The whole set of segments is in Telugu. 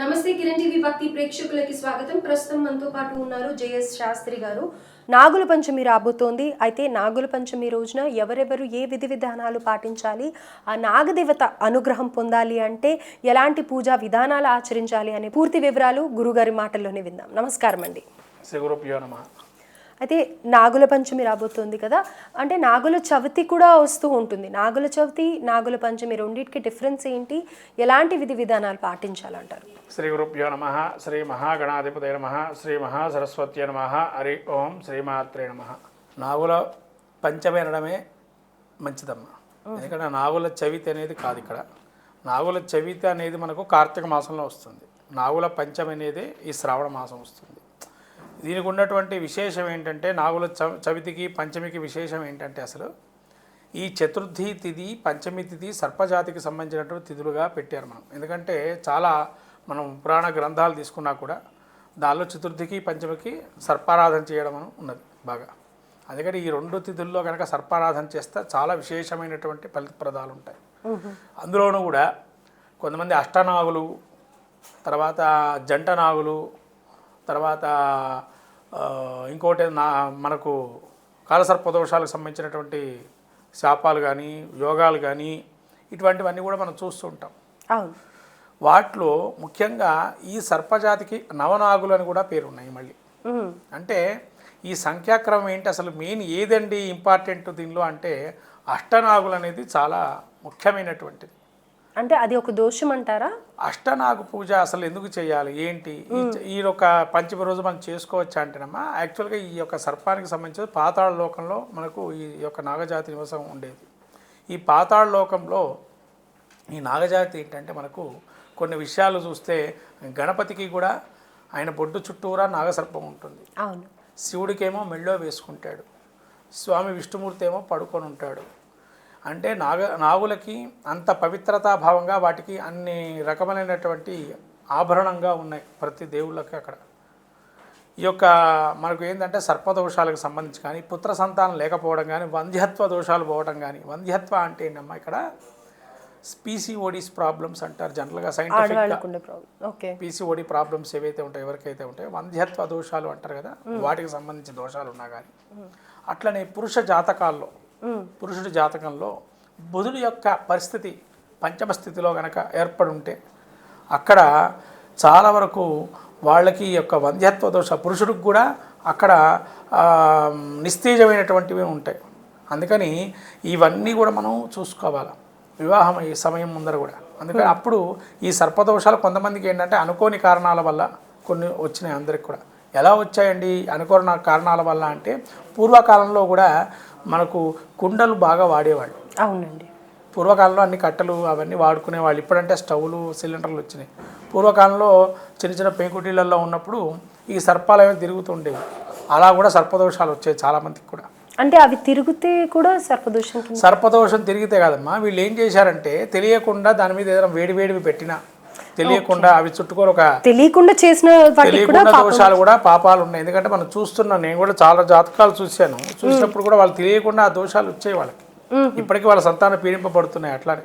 నమస్తే కిరణ్ టీవీ భక్తి ప్రేక్షకులకి స్వాగతం. ప్రస్తుతం మనతో పాటు ఉన్నారు జేఎస్ శాస్త్రి గారు. నాగుల పంచమి రాబోతోంది. అయితే నాగుల పంచమి రోజున ఎవరెవరు ఏ విధి విధానాలు పాటించాలి? ఆ నాగదేవత అనుగ్రహం పొందాలి అంటే ఎలాంటి పూజా విధానాలు ఆచరించాలి అనే పూర్తి వివరాలు గురుగారి మాటల్లోనే విందాం. నమస్కారం అండి నమ. అయితే నాగుల పంచమి రాబోతోంది కదా. అంటే నాగుల చవితి కూడా వస్తూ ఉంటుంది. నాగుల చవితి నాగుల పంచమి రెండింటికి డిఫరెన్స్ ఏంటి? ఎలాంటి విధి విధానాలు పాటించాలంటారు? శ్రీ గురుభ్యో నమ శ్రీ మహాగణాధిపతయ నమ శ్రీ మహాసరస్వత్య నమ హరి ఓం శ్రీమాత్రే నమ. నాగుల పంచమి అనడమే మంచిదమ్మా. ఎందుకంటే నాగుల చవితి అనేది కాదు ఇక్కడ. నాగుల చవితి అనేది మనకు కార్తీక మాసంలో వస్తుంది. నాగుల పంచమి అనేది ఈ శ్రావణ మాసం వస్తుంది. దీనికి ఉన్నటువంటి విశేషం ఏంటంటే నాగుల చవితికి పంచమికి విశేషం ఏంటంటే అసలు ఈ చతుర్థి తిథి పంచమి తిథి సర్పజాతికి సంబంధించినటువంటి తిథులుగా పెట్టారు మనం. ఎందుకంటే చాలా మనం పురాణ గ్రంథాలు తీసుకున్నా కూడా దానిలో చతుర్థికి పంచమికి సర్పారాధన చేయడం ఉన్నది బాగా. అందుకని ఈ రెండు తిథుల్లో కనుక సర్పారాధన చేస్తే చాలా విశేషమైనటువంటి ఫలితప్రదాలు ఉంటాయి. అందులోనూ కూడా కొంతమంది అష్టనాగులు తర్వాత జంట నాగులు తర్వాత ఇంకోటి నా మనకు కాలసర్ప దోషాలకు సంబంధించినటువంటి శాపాలు కానీ యోగాలు కానీ ఇటువంటివన్నీ కూడా మనం చూస్తూ ఉంటాం. అవును. వాటిలో ముఖ్యంగా ఈ సర్పజాతికి నవనాగులు అని కూడా పేరు ఉన్నాయి మళ్ళీ. అంటే ఈ సంఖ్యాక్రమం ఏంటి? అసలు మెయిన్ ఏదండి ఇంపార్టెంట్ దీనిలో అంటే అష్టనాగులు అనేది చాలా ముఖ్యమైనటువంటిది. అంటే అది ఒక దోషం అంటారా? అష్టనాగు పూజ అసలు ఎందుకు చేయాలి? ఏంటి? ఈ- యొక్క పంచమి రోజు మనం చేసుకోవచ్చా అంటేనమ్మా యాక్చువల్గా ఈ యొక్క సర్పానికి సంబంధించి పాతాళ లోకంలో మనకు ఈ యొక్క నాగజాతి నివాసం ఉండేది. ఈ పాతాళ లోకంలో ఈ నాగజాతి ఏంటంటే మనకు కొన్ని విషయాలు చూస్తే గణపతికి కూడా ఆయన బొడ్డు చుట్టూరా నాగసర్పం ఉంటుంది. అవును. శివుడికేమో మెళ్ళో వేసుకుంటాడు. స్వామి విష్ణుమూర్తి ఏమో పడుకొని ఉంటాడు. అంటే నాగ నాగులకి అంత పవిత్రతాభావంగా వాటికి అన్ని రకమైనటువంటి ఆభరణంగా ఉన్నాయి ప్రతి దేవుళ్ళకి అక్కడ. ఈ యొక్క మనకు ఏంటంటే సర్పదోషాలకు సంబంధించి కానీ పుత్ర సంతానం లేకపోవడం కానీ వంధ్యత్వ దోషాలు పోవడం కానీ వంధ్యత్వ అంటే ఏంటమ్మా ఇక్కడ? స్పీసీఓడిస్ ప్రాబ్లమ్స్ అంటారు జనరల్గా సైంటిఫిక్ పీసీఓడి ప్రాబ్లమ్స్ ఏవైతే ఉంటాయో ఎవరికైతే ఉంటాయో వంధ్యత్వ దోషాలు అంటారు కదా వాటికి సంబంధించిన దోషాలు ఉన్నా కానీ. అట్లనే పురుష జాతకాల్లో పురుషుడి జాతకంలో బుధుడి యొక్క పరిస్థితి పంచమ స్థితిలో గనక ఏర్పడి ఉంటే అక్కడ చాలా వరకు వాళ్ళకి యొక్క వంధ్యత్వ దోష పురుషుడికి కూడా అక్కడ నిస్తేజమైనటువంటివి ఉంటాయి. అందుకని ఇవన్నీ కూడా మనం చూసుకోవాలి. వివాహం ఈ సమయం ముందర కూడా. అందుకని అప్పుడు ఈ సర్పదోషాలు కొంతమందికి ఏంటంటే అనుకోని కారణాల వల్ల కొన్ని వచ్చినాయి అందరికి కూడా. ఎలా వచ్చాయండి అనుకోని కారణాల వల్ల అంటే పూర్వకాలంలో కూడా మనకు కుండలు బాగా వాడేవాళ్ళు. అవునండి. పూర్వకాలంలో అన్ని కట్టెలు అవన్నీ వాడుకునేవాళ్ళు. ఇప్పుడంటే స్టవ్లు సిలిండర్లు వచ్చినాయి. పూర్వకాలంలో చిన్న చిన్న పెంకుటీలలో ఉన్నప్పుడు ఈ సర్పాలు అనేవి తిరుగుతుండేవి. అలా కూడా సర్పదోషాలు వచ్చాయి చాలామందికి కూడా. అంటే అవి తిరిగితే కూడా సర్పదోషం సర్పదోషం తిరిగితే కదమ్మా వీళ్ళు ఏం చేశారంటే తెలియకుండా దాని మీద ఏదైనా వేడి వేడివి పెట్టినా తెలియకుండా అవి చుట్టుకొని ఒక తెలియకుండా చేసిన తెలియకుండా దోషాలు కూడా పాపాలు ఉన్నాయి. ఎందుకంటే మనం చూస్తున్నాం నేను కూడా చాలా జాతకాలు చూశాను. చూసినప్పుడు కూడా వాళ్ళు తెలియకుండా ఆ దోషాలు వచ్చాయి వాళ్ళకి. ఇప్పటికీ వాళ్ళ సంతానం పీడింపబడుతున్నాయి అట్లానే.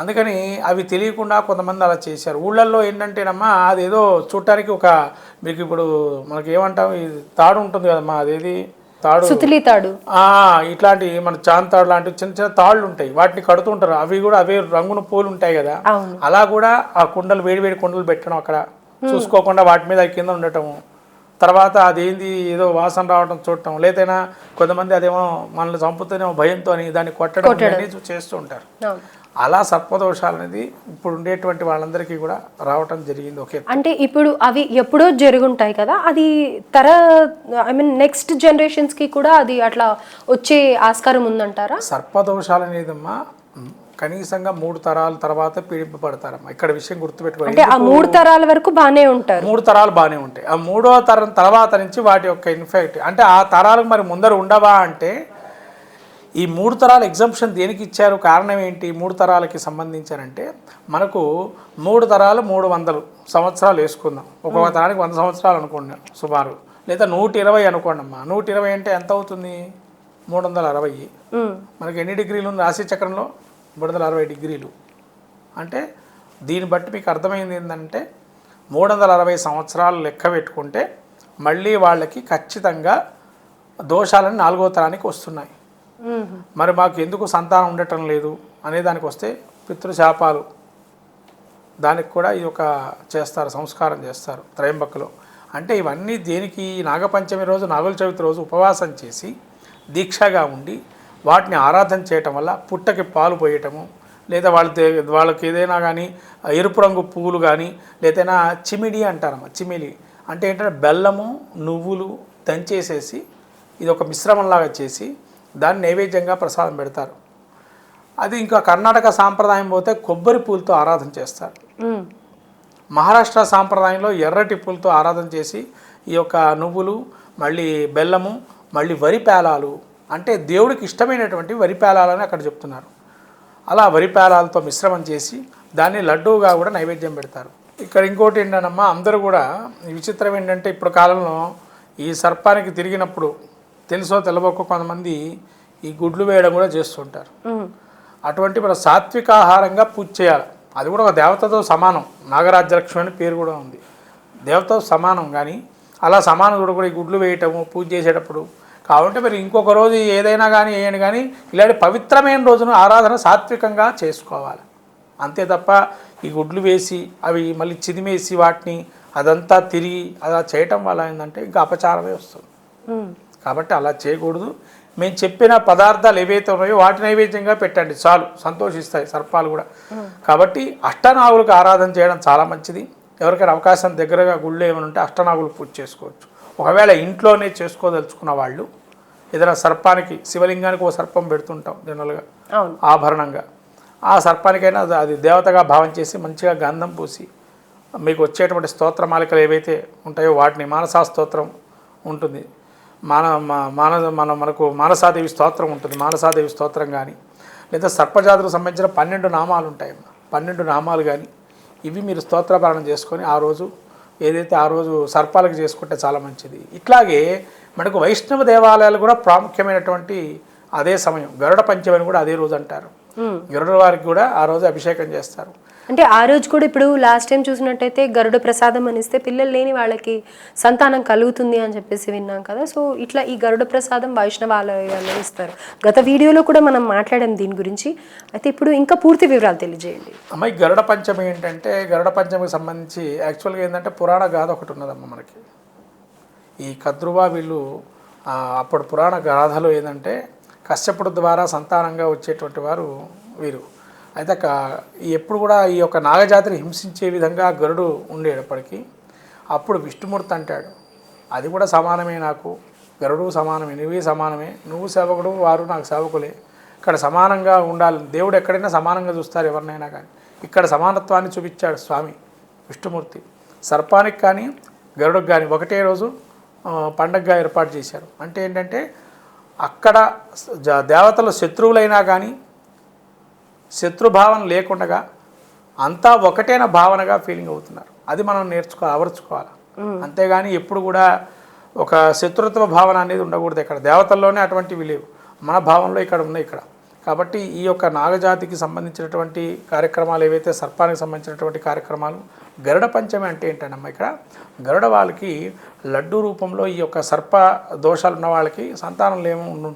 అందుకని అవి తెలియకుండా కొంతమంది అలా చేశారు. ఊళ్ళల్లో ఏంటంటేనమ్మా అదేదో చూడటానికి ఒక మీకు ఇప్పుడు మనకి ఏమంటాం తాడు ఉంటుంది కదమ్మా అదేది? తాడు. సుతిలి తాడు. ఆ, ఇట్లాంటి మన చాన్ తాడు లాంటి చిన్న చిన్న తాళ్ళు ఉంటాయి వాటిని కడుతుంటారు అవి కూడా అవే రంగున పూలు ఉంటాయి కదా అలా కూడా ఆ కుండలు వేడి వేడి కుండలు పెట్టడం అక్కడ. చూసుకోకుండా వాటి మీద కింద ఉండటము. తర్వాత అదేంది ఏదో వాసన రావడం చూడటం. లేదైనా కొంతమంది అదేమో మనల్ని చంపుతూనేమో భయంతో దాన్ని కొట్టడం చేస్తూ ఉంటారు. అలా సర్పదోషాలు అనేది ఇప్పుడు ఉండేటువంటి వాళ్ళందరికీ కూడా రావటం జరిగింది ఒకే అంటే ఇప్పుడు అవి ఎప్పుడో జరుగుంటాయి కదా అది తర ఐ మీన్ నెక్స్ట్ జనరేషన్స్కి కూడా అది అట్లా వచ్చే ఆస్కారం ఉందంటారా? సర్పదోషాలు అనేదమ్మా కనీసంగా మూడు తరాల తర్వాత పీడింపబడతారమ్మా. ఇక్కడ విషయం గుర్తుపెట్టుకోవాలి. అంటే ఆ మూడు తరాల వరకు బాగానే ఉంటారు. మూడు తరాలు బాగానే ఉంటాయి. ఆ మూడో తరం తర్వాత నుంచి వాటి యొక్క ఇన్ఫెక్ట్ అంటే ఆ తరాలకు మరి ముందర ఉండవా అంటే ఈ మూడు తరాల ఎగ్జంప్షన్ దేనికి ఇచ్చారు? కారణం ఏంటి? మూడు తరాలకి సంబంధించారంటే మనకు మూడు తరాలు మూడు వందలు సంవత్సరాలు వేసుకుందాం. ఒక్కొక్క తరానికి వంద సంవత్సరాలు అనుకోండి సుమారు. లేదా నూట ఇరవై అనుకోండి అమ్మా. నూట ఇరవై అంటే ఎంత అవుతుంది? మూడు వందల అరవై. మనకి ఎన్ని డిగ్రీలు ఉంది రాశి చక్రంలో? మూడు వందల అరవై డిగ్రీలు. అంటే దీన్ని బట్టి మీకు అర్థమైంది ఏంటంటే మూడు వందల అరవై సంవత్సరాలు లెక్క పెట్టుకుంటే మళ్ళీ వాళ్ళకి ఖచ్చితంగా దోషాలని నాలుగో తరానికి వస్తున్నాయి. మరి మాకు ఎందుకు సంతానం ఉండటం లేదు అనే దానికి వస్తే పితృశాపాలు దానికి కూడా ఇది ఒక చేస్తారు సంస్కారం చేస్తారు త్రయంబక్కలో అంటే ఇవన్నీ దేనికి నాగపంచమి రోజు నాగుల చవితి రోజు ఉపవాసం చేసి దీక్షగా ఉండి వాటిని ఆరాధన చేయటం వల్ల పుట్టకి పాలు పోయటము లేదా వాళ్ళ వాళ్ళకి ఏదైనా కానీ ఎరుపు రంగు పువ్వులు కానీ లేదైనా చిమిడి అంటారమ్మ చిమిలి. అంటే ఏంటంటే బెల్లము నువ్వులు దంచేసేసి ఇది ఒక మిశ్రమంలాగా చేసి దాన్ని నైవేద్యంగా ప్రసాదం పెడతారు. అది ఇంకా కర్ణాటక సాంప్రదాయం పోతే కొబ్బరి పూలతో ఆరాధన చేస్తారు. మహారాష్ట్ర సాంప్రదాయంలో ఎర్రటి పూలతో ఆరాధన చేసి ఈ యొక్క నువ్వులు మళ్ళీ బెల్లము మళ్ళీ వరి పేలాలు అంటే దేవుడికి ఇష్టమైనటువంటి వరి పేలాలని అక్కడ చెప్తున్నారు. అలా వరి పేలాలతో మిశ్రమం చేసి దాన్ని లడ్డూగా కూడా నైవేద్యం పెడతారు. ఇక్కడ ఇంకోటి ఏంటనమ్మా అందరూ కూడా విచిత్రం ఏంటంటే ఇప్పుడు కాలంలో ఈ సర్పానికి తిరిగినప్పుడు తెలుసో తెలవక కొంతమంది ఈ గుడ్లు వేయడం కూడా చేస్తుంటారు. అటువంటి మన సాత్విక ఆహారంగా పూజ చేయాలి. అది కూడా ఒక దేవతతో సమానం. నాగరాజ్యలక్ష్మి అని పేరు కూడా ఉంది. దేవతతో సమానం కానీ అలా సమానం కూడా కూడా ఈ గుడ్లు వేయటము పూజ చేసేటప్పుడు. కాబట్టి మరి ఇంకొక రోజు ఏదైనా కానీ వేయండి కానీ ఇలాంటి పవిత్రమైన రోజును ఆరాధన సాత్వికంగా చేసుకోవాలి. అంతే తప్ప ఈ గుడ్లు వేసి అవి మళ్ళీ చిదిమేసి వాటిని అదంతా తిరిగి అలా చేయటం వల్ల ఏంటంటే ఇంకా అపచారమే వస్తుంది. కాబట్టి అలా చేయకూడదు. మేము చెప్పిన పదార్థాలు ఏవైతే ఉన్నాయో వాటి నైవేద్యంగా పెట్టండి చాలు. సంతోషిస్తాయి సర్పాలు కూడా. కాబట్టి అష్టనాగులకు ఆరాధన చేయడం చాలా మంచిది. ఎవరికైనా అవకాశం దగ్గరగా గుళ్ళు ఏమైనా ఉంటే అష్టనాగులు పూజ చేసుకోవచ్చు. ఒకవేళ ఇంట్లోనే చేసుకోదలుచుకున్న వాళ్ళు ఏదైనా సర్పానికి శివలింగానికి ఒక సర్పం పెడుతుంటాం జనరల్గా. ఆభరణంగా. ఆ సర్పానికైనా అది- అది దేవతగా భావం చేసి మంచిగా గంధం పూసి మీకు వచ్చేటువంటి స్తోత్రమాలికలు ఏవైతే ఉంటాయో వాటిని మానసా స్తోత్రం ఉంటుంది. మాన మా- మానస మన మనకు మానసాదేవి స్తోత్రం ఉంటుంది మానసాదేవి స్తోత్రం కానీ లేదా సర్పజాతులకు సంబంధించిన పన్నెండు నామాలు ఉంటాయి పన్నెండు నామాలు కానీ ఇవి మీరు స్తోత్రపాలన చేసుకొని ఆ రోజు ఏదైతే ఆ రోజు సర్పాలకు చేసుకుంటే చాలా మంచిది. ఇట్లాగే మనకు వైష్ణవ దేవాలయాలు కూడా ప్రాముఖ్యమైనటువంటి అదే సమయం. గరుడ పంచమి అని కూడా అదే రోజు అంటారు. గరుడ వారికి కూడా ఆ రోజు అభిషేకం చేస్తారు. అంటే ఆ రోజు కూడా ఇప్పుడు లాస్ట్ టైం చూసినట్టయితే గరుడ ప్రసాదం అనిస్తే పిల్లలు లేని వాళ్ళకి సంతానం కలుగుతుంది అని చెప్పేసి విన్నాం కదా. సో ఇట్లా ఈ గరుడ ప్రసాదం వైష్ణవాలయాల్లో ఇస్తారు. గత వీడియోలో కూడా మనం మాట్లాడాం దీని గురించి. అయితే ఇప్పుడు ఇంకా పూర్తి వివరాలు తెలియజేయండి. అమ్మాయి గరుడ పంచమి ఏంటంటే గరుడ పంచమికి సంబంధించి యాక్చువల్గా ఏంటంటే పురాణ గాథ ఒకటి ఉన్నదమ్మ మనకి. ఈ కద్రువా వీళ్ళు అప్పుడు పురాణ గాథలో ఏంటంటే కష్టపడు ద్వారా సంతానంగా వచ్చేటువంటి వారు వీరు. అయితే ఎప్పుడు కూడా ఈ యొక్క నాగజాతిని హింసించే విధంగా గరుడు ఉండేటప్పటికీ అప్పుడు విష్ణుమూర్తి అంటాడు అది కూడా సమానమే నాకు. గరుడు సమానమే నువ్వే సమానమే. నువ్వు సేవకుడు వారు నాకు సేవకులే. ఇక్కడ సమానంగా ఉండాలి. దేవుడు ఎక్కడైనా సమానంగా చూస్తారు ఎవరినైనా కానీ. ఇక్కడ సమానత్వాన్ని చూపించాడు స్వామి విష్ణుమూర్తి. సర్పానికి కానీ గరుడుకు కానీ ఒకటే రోజు పండగగా ఏర్పాటు చేశారు. అంటే ఏంటంటే అక్కడ దేవతలు శత్రువులైనా కానీ శత్రుభావన లేకుండా అంతా ఒకటేన భావనగా ఫీలింగ్ అవుతున్నారు. అది మనం నేర్చుకో అమర్చుకోవాలి అంతేగాని ఎప్పుడు కూడా ఒక శత్రుత్వ భావన అనేది ఉండకూడదు ఇక్కడ దేవతల్లోనే అటువంటివి లేవు. మన భావంలో ఇక్కడ ఉన్నాయి ఇక్కడ. కాబట్టి ఈ యొక్క నాగజాతికి సంబంధించినటువంటి కార్యక్రమాలు ఏవైతే సర్పానికి సంబంధించినటువంటి కార్యక్రమాలు గరుడ పంచమి అంటే ఏంటంటమ్మా ఇక్కడ? గరుడ వాళ్ళకి లడ్డు రూపంలో ఈ యొక్క సర్ప దోషాలు ఉన్న వాళ్ళకి సంతానం లేమో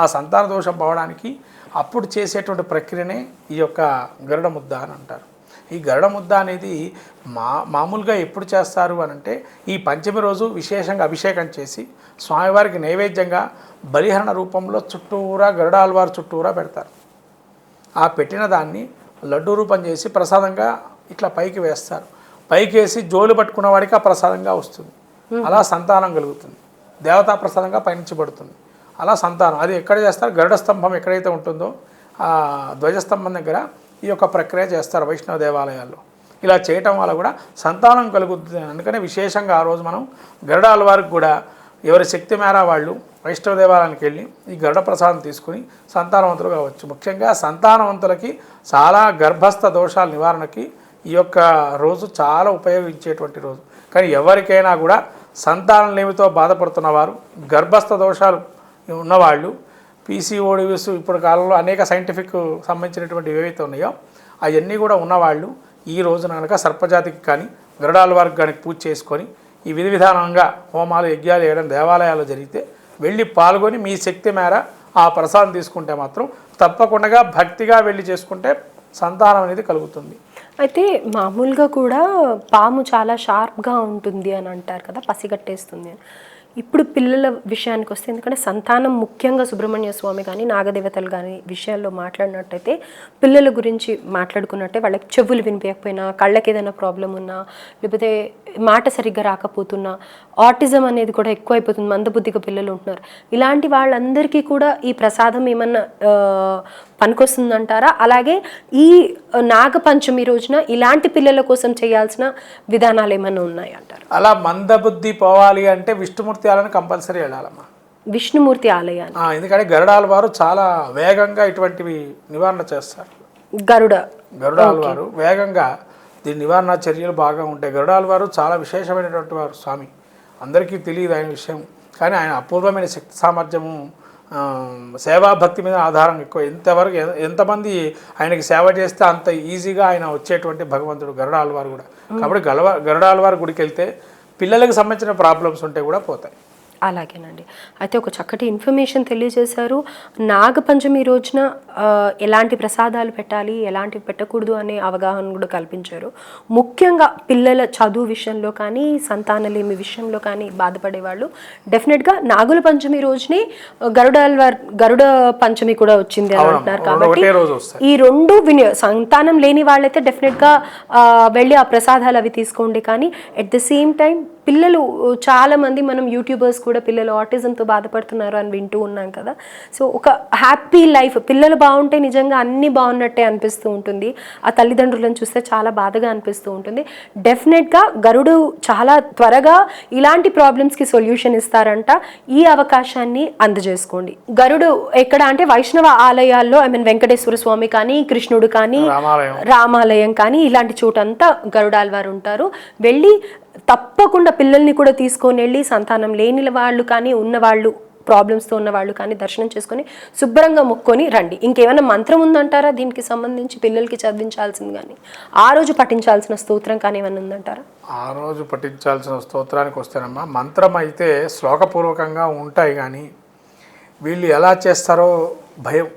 ఆ సంతాన దోషం పోవడానికి అప్పుడు చేసేటువంటి ప్రక్రియనే ఈ యొక్క గరుడ ముద్ద అని అంటారు. ఈ గరుడ ముద్ద అనేది మా మామూలుగా ఎప్పుడు చేస్తారు అని అంటే ఈ పంచమి రోజు విశేషంగా అభిషేకం చేసి స్వామివారికి నైవేద్యంగా బలిహరణ రూపంలో చుట్టూరా గరుడాల్వారు చుట్టూరా పెడతారు. ఆ పెట్టిన దాన్ని లడ్డు రూపం చేసి ప్రసాదంగా ఇట్లా పైకి వేస్తారు. పైకి వేసి జోలు పట్టుకున్న వాడికి ఆ ప్రసాదంగా వస్తుంది. అలా సంతానం కలుగుతుంది. దేవతా ప్రసాదంగా పయనించబడుతుంది అలా సంతానం. అది ఎక్కడ చేస్తారు? గరుడ స్తంభం ఎక్కడైతే ఉంటుందో ఆ ధ్వజస్తంభం దగ్గర ఈ యొక్క ప్రక్రియ చేస్తారు వైష్ణవ దేవాలయాల్లో. ఇలా చేయటం వల్ల కూడా సంతానం కలుగుతుంది అందుకనే విశేషంగా ఆ రోజు మనం గరుడాల వారికి కూడా ఎవరి శక్తి మేర వాళ్ళు వైష్ణవ దేవాలయానికి వెళ్ళి ఈ గరుడ ప్రసాదం తీసుకుని సంతానవంతులు కావచ్చు. ముఖ్యంగా సంతానవంతులకి చాలా గర్భస్థ దోషాల నివారణకి ఈ యొక్క రోజు చాలా ఉపయోగించేటువంటి రోజు. కానీ ఎవరికైనా కూడా సంతానం లేమితో బాధపడుతున్న వారు గర్భస్థ దోషాలు ఉన్నవాళ్ళు పీసీఓడివిస్ ఇప్పుడు కాలంలో అనేక సైంటిఫిక్ సంబంధించినటువంటి ఏవైతే ఉన్నాయో అవన్నీ కూడా ఉన్నవాళ్ళు ఈ రోజున కనుక సర్పజాతికి కానీ గరుడాల వారికి కానీ పూజ చేసుకొని ఈ విధి విధానంగా హోమాలు యజ్ఞాలు వేయడం దేవాలయాలు జరిగితే వెళ్ళి పాల్గొని మీ శక్తి మేర ఆ ప్రసాదం తీసుకుంటే మాత్రం తప్పకుండా భక్తిగా వెళ్ళి చేసుకుంటే సంతానం అనేది కలుగుతుంది. అయితే మామూలుగా కూడా పాము చాలా షార్ప్గా ఉంటుంది అని అంటారు కదా పసిగట్టేస్తుంది అని. ఇప్పుడు పిల్లల విషయానికి వస్తే ఎందుకంటే సంతానం ముఖ్యంగా సుబ్రహ్మణ్య స్వామి కానీ నాగదేవతలు కానీ విషయాల్లో మాట్లాడినట్టయితే పిల్లల గురించి మాట్లాడుకున్నట్టే వాళ్ళకి చెవులు వినిపించకపోయినా కళ్ళకి ఏదైనా ప్రాబ్లం ఉన్నా లేకపోతే మాట సరిగ్గా రాకపోతున్నా ఆటిజం అనేది కూడా ఎక్కువ అయిపోతుంది మందబుద్ధిగా పిల్లలు ఉంటున్నారు. ఇలాంటి వాళ్ళందరికీ కూడా ఈ ప్రసాదం ఏమన్నా పనికొస్తుందంటారా? అలాగే ఈ నాగపంచమి రోజున ఇలాంటి పిల్లల కోసం చేయాల్సిన విధానాలు ఏమైనా ఉన్నాయంటారు అలా మందబుద్ధి పోవాలి అంటే విష్ణుమూర్తి ఆలయాన్ని కంపల్సరీ వెళ్ళాలమ్మా. విష్ణుమూర్తి ఆలయాన్ని? ఎందుకంటే గరుడాల వారు చాలా వేగంగా ఇటువంటివి నివారణ చేస్తారు. గరుడ. గరుడాల వారు వేగంగా దీని నివారణ చర్యలు బాగా ఉంటాయి. గరుడాల వారు చాలా విశేషమైనటువంటి వారు స్వామి. అందరికీ తెలియదు ఆయన విషయం. కానీ ఆయన అపూర్వమైన శక్తి సామర్థ్యము సేవాభక్తి మీద ఆధారం ఎక్కువ. ఎంతవరకు ఎంతమంది ఆయనకి సేవ చేస్తే అంత ఈజీగా ఆయన వచ్చేటువంటి భగవంతుడు గరుడాల వారు కూడా కాబట్టి గలవ గరుడాల వారి గుడికి వెళ్తే పిల్లలకు సంబంధించిన ప్రాబ్లమ్స్ ఉంటే కూడా పోతాయి. అలాగేనండి. అయితే ఒక చక్కటి ఇన్ఫర్మేషన్ తెలియజేశారు. నాగపంచమి రోజున ఎలాంటి ప్రసాదాలు పెట్టాలి ఎలాంటివి పెట్టకూడదు అనే అవగాహన కూడా కల్పించారు. ముఖ్యంగా పిల్లల చదువు విషయంలో కానీ సంతానలేమి విషయంలో కానీ బాధపడే వాళ్ళు డెఫినెట్గా నాగుల పంచమి రోజునే గరుడాల్వార్ గరుడ పంచమి కూడా వచ్చింది అని అంటున్నారు కాబట్టి ఈ రెండు విని సంతానం లేని వాళ్ళైతే డెఫినెట్గా వెళ్ళి ఆ ప్రసాదాలు అవి తీసుకోండి కానీ ఎట్ ద సేమ్ టైం పిల్లలు చాలా మంది మనం యూట్యూబర్స్ కూడా పిల్లలు ఆటిజంతో బాధపడుతున్నారు అని వింటూ ఉన్నాం కదా. సో ఒక హ్యాపీ లైఫ్ పిల్లలు బాగుంటే నిజంగా అన్నీ బాగున్నట్టే అనిపిస్తూ ఉంటుంది. ఆ తల్లిదండ్రులను చూస్తే చాలా బాధగా అనిపిస్తూ ఉంటుంది. డెఫినెట్గా గరుడు చాలా త్వరగా ఇలాంటి ప్రాబ్లమ్స్కి సొల్యూషన్ ఇస్తారంట. ఈ అవకాశాన్ని అందజేసుకోండి. గరుడు ఎక్కడ అంటే వైష్ణవ ఆలయాల్లో ఐ మీన్ వెంకటేశ్వర స్వామి కానీ కృష్ణుడు కానీ రామాలయం. రామాలయం కానీ ఇలాంటి చోటంతా గరుడాల్ వారు ఉంటారు. వెళ్ళి తప్పకుండా పిల్లల్ని కూడా తీసుకొని వెళ్ళి సంతానం లేని వాళ్ళు కానీ ఉన్నవాళ్ళు ప్రాబ్లమ్స్తో ఉన్న వాళ్ళు కానీ దర్శనం చేసుకొని శుభ్రంగా మొక్కొని రండి. ఇంకేమైనా మంత్రం ఉందంటారా? దీనికి సంబంధించి పిల్లలకి చదివించాల్సింది కానీ ఆ రోజు పఠించాల్సిన స్తోత్రం కానీ ఏమైనా ఉందంటారా? ఆ రోజు పఠించాల్సిన స్తోత్రానికి వస్తేనమ్మా మంత్రం అయితే శ్లోకపూర్వకంగా ఉంటాయి కానీ వీళ్ళు ఎలా చేస్తారో భయం.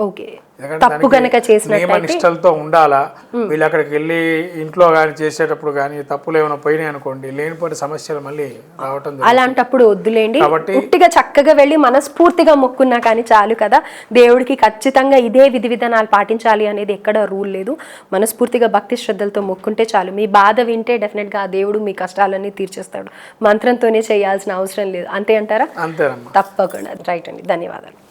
ఓకే. తప్పు కనుక నియమ నిష్టలతో ఉండాలా? వీళ్ళు అక్కడికి వెళ్ళి ఇంట్లో కానీ చేసేటప్పుడు కానీ తప్పులు ఏమైనా పోయినాయి అనుకోండి లేనిపోయిన సమస్యలు మళ్ళీ రావటం. అలాంటప్పుడు వద్దులేండి. ఉట్టిగా చక్కగా వెళ్ళి మనస్ఫూర్తిగా మొక్కున్నా కానీ చాలు కదా. దేవుడికి ఖచ్చితంగా ఇదే విధి విధానాలు పాటించాలి అనేది ఎక్కడ రూల్ లేదు. మనస్ఫూర్తిగా భక్తి శ్రద్ధలతో మొక్కుంటే చాలు. మీ బాధ వింటే డెఫినెట్గా ఆ దేవుడు మీ కష్టాలన్నీ తీర్చేస్తాడు. మంత్రంతోనే చేయాల్సిన అవసరం లేదు. అంతే అంటారా? అంతేనమ్మా. తప్పకుండా. రైట్ అండి. ధన్యవాదాలు.